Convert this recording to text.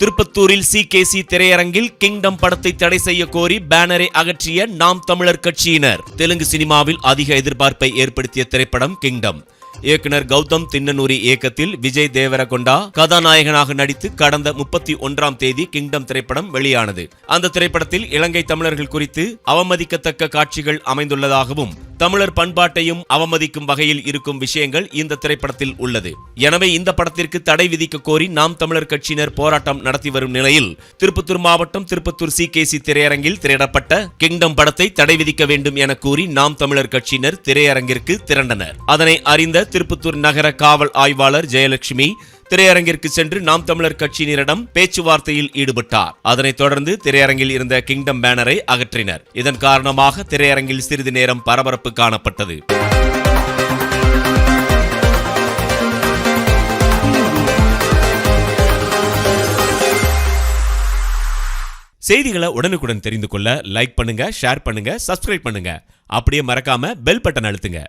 திருப்பத்தூரில் C K C திரையரங்கில் Kingdom படத்தை தடை செய்ய கோரி பேனரை அகற்றிய நாம் தமிழர் கட்சியினர். தெலுங்கு சினிமாவில் அதிக எதிர்பார்ப்பை ஏற்படுத்திய திரைப்படம் கிங்டம் இயக்குனர் கௌதம் தின்னனூரி இயக்கத்தில் விஜய் தேவரகொண்டா கதாநாயகனாக நடித்து கடந்த முப்பத்தி ஒன்றாம் தேதி கிங்டம் திரைப்படம் வெளியானது. அந்த திரைப்படத்தில் இலங்கை தமிழர்கள் குறித்து அவமதிக்கத்தக்க காட்சிகள் அமைந்துள்ளதாகவும் தமிழர் பண்பாட்டையும் அவமதிக்கும் வகையில் இருக்கும் விஷயங்கள் இந்த திரைப்படத்தில் உள்ளது. எனவே இந்த படத்திற்கு தடை விதிக்க கோரி நாம் தமிழர் கட்சியினர் போராட்டம் நடத்தி வரும் நிலையில் திருப்பத்தூர் மாவட்டம் திருப்பத்தூர் சி கே சி திரையரங்கில் திரையிடப்பட்ட கிங்டம் படத்தை தடை விதிக்க வேண்டும் என கூறி நாம் தமிழர் கட்சியினர் திரையரங்கிற்கு திரண்டனர். அதனை அறிந்த திருப்பத்தூர் நகர காவல் ஆய்வாளர் ஜெயலட்சுமி திரையரங்கிற்கு சென்று நாம் தமிழர் கட்சியினரிடம் பேச்சுவார்த்தையில் ஈடுபட்டார். அதனைத் தொடர்ந்து திரையரங்கில் இருந்த கிங்டம் பேனரை அகற்றினர். இதன் காரணமாக திரையரங்கில் சிறிது நேரம் பரபரப்பு காணப்பட்டது. செய்திகளை உடனுக்குடன் தெரிந்து கொள்ள லைக் பண்ணுங்க ஷேர் பண்ணுங்க சப்ஸ்கிரைப் பண்ணுங்க. அப்படியே மறக்காம பெல் பட்டன் அழுத்துங்க.